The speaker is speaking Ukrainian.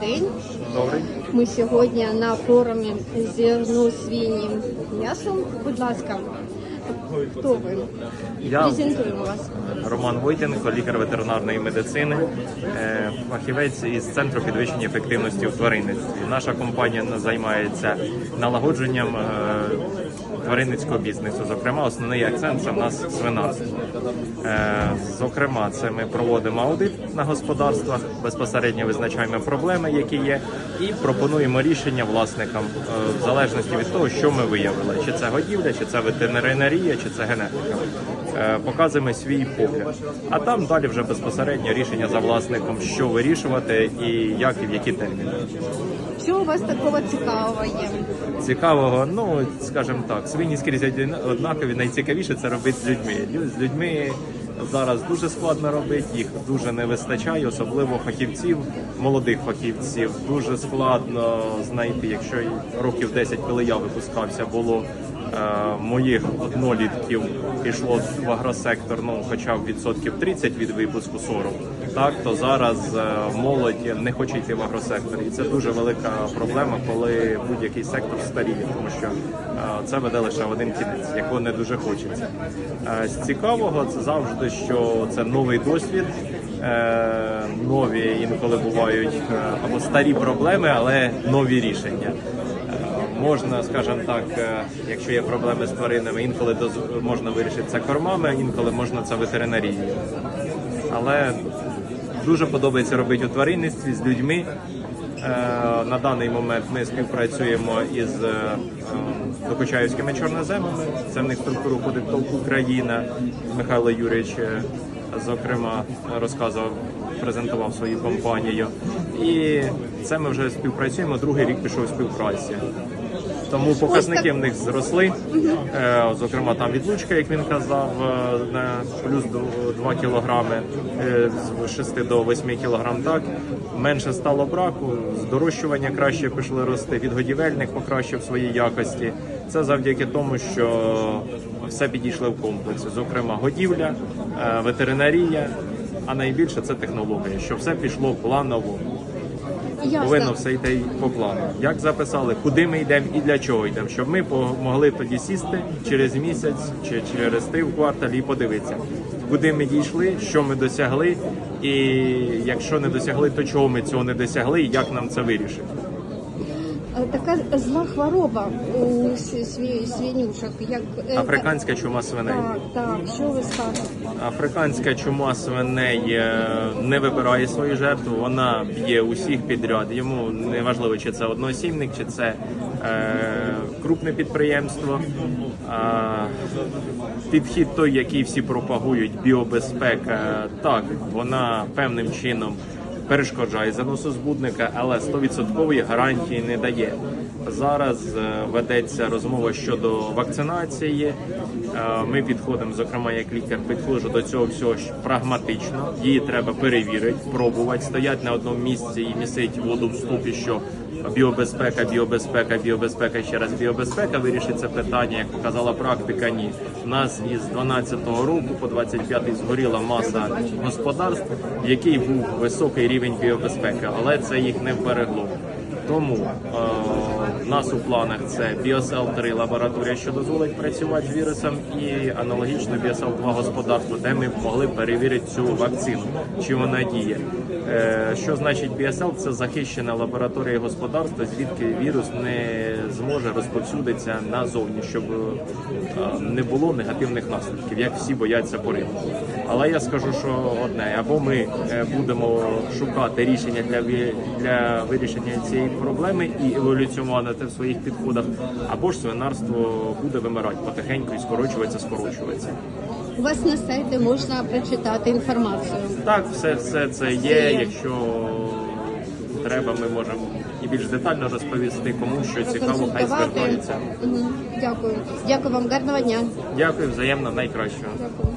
День. Добрий. Ми сьогодні на форумі зерно свинім м'ясом. Будь ласка, хто ви? Я Презентуємо вас. Роман Войтенко, лікар ветеринарної медицини, е, фахівець із центру підвищення ефективності в тваринництві. Наша компанія займається налагодженням е, тваринницького бізнесу. Зокрема, основний акцент це в нас свинарство. Е, Зокрема, це ми проводимо аудит на господарствах, безпосередньо визначаємо проблеми, які є, і пропонуємо рішення власникам в залежності від того, що ми виявили: чи це годівля, чи це ветеринарія, чи це генетика. Е, Показуємо свій погляд. А там далі вже безпосередньо рішення за власником, що вирішувати і як і в які терміни. Що у вас такого цікавого є? Цікавого, ну скажімо так, свині скрізь однакові. Найцікавіше це робити з людьми. З людьми зараз дуже складно робити, їх дуже не вистачає, особливо фахівців, молодих фахівців. Дуже складно знайти, якщо років 10, коли я випускався, було моїх однолітків пішло в агросектор, ну хоча б відсотків 30 від випуску 40, так то зараз е, молодь не хоче йти в агросектор. І це дуже велика проблема, коли будь-який сектор старіє, тому що е, це веде лише один кінець, якого не дуже хочеться. Е, З цікавого це завжди, що це новий досвід. е, Нові інколи бувають е, або старі проблеми, але нові рішення. Можна, скажімо так, е, якщо є проблеми з тваринами, інколи можна вирішити це кормами, інколи можна це ветеринарією. Але дуже подобається робити у тваринництві з людьми. Е, На даний момент ми співпрацюємо із е, Докучаївськими чорноземами. Це в них структуру входить ТОВ Україна. Михайло Юрійович, зокрема, розказував, презентував свою компанію. І це ми вже співпрацюємо. Другий рік пішов співпраці. Тому показники в них зросли. Е, Зокрема, там відлучка, як він казав, е, на плюс 2 кілограми е, з 6 до 8 кілограм. Так менше стало браку, здорожчування краще пішли рости. Відгодівельник покращив свої якості. Це завдяки тому, що все підійшли в комплексі. Зокрема, годівля, е, ветеринарія, а найбільше це технологія, що все пішло планово. Повинно все йти по плану. Як записали, куди ми йдемо і для чого йдемо, щоб ми могли тоді сісти через місяць чи через ти в кварталі і подивитися, куди ми дійшли, що ми досягли, і якщо не досягли, то чого ми цього не досягли, і як нам це вирішити. Е, Така зла хвороба у свинюшок. Як е, Африканська чума свиней. Так, так. Що ви скажете? Африканська чума свиней е, не вибирає свою жертву, вона б'є усіх підряд. Йому не важливо, чи це одноосібник, чи це е, крупне підприємство. Підхід той, який всі пропагують, біобезпека, так, вона певним чином перешкоджає заносу збудника, але 100% гарантії не дає. Зараз е, ведеться розмова щодо вакцинації. Е, Ми підходимо, зокрема, як лікар, підходжу до цього всього прагматично. Її треба перевірити, пробувати, стоять на одному місці і місить воду в ступі, що біобезпека, біобезпека, біобезпека, ще раз біобезпека вирішить це питання, як показала практика. Ні, у нас із 12-го року по 25-й згоріла маса господарств, в який був високий рівень біобезпеки, але це їх не вберегло. Тому нас у планах це BioCell 3 лабораторія, що дозволить працювати з вірусом, і аналогічно BioCell 2 господарство, де ми могли перевірити цю вакцину, чи вона діє. Е, що значить BioCell? Це захищена лабораторія господарства, звідки вірус не зможе розповсюдитися назовні, щоб е, не було негативних наслідків, як всі бояться по. Але я скажу, що одне або ми е, будемо шукати рішення для для вирішення цієї проблеми і еволюціонувати в своїх підходах, або ж свинарство буде вимирати потихеньку і скорочуватися, скорочуватися. У вас на сайті можна прочитати інформацію. Так, все, все це є. Якщо треба, ми можемо і більш детально розповісти, кому що цікаво, хай звертається. Мгм. Дякую. Дякую вам. Гарного дня. Дякую, взаємно найкращого. Дякую.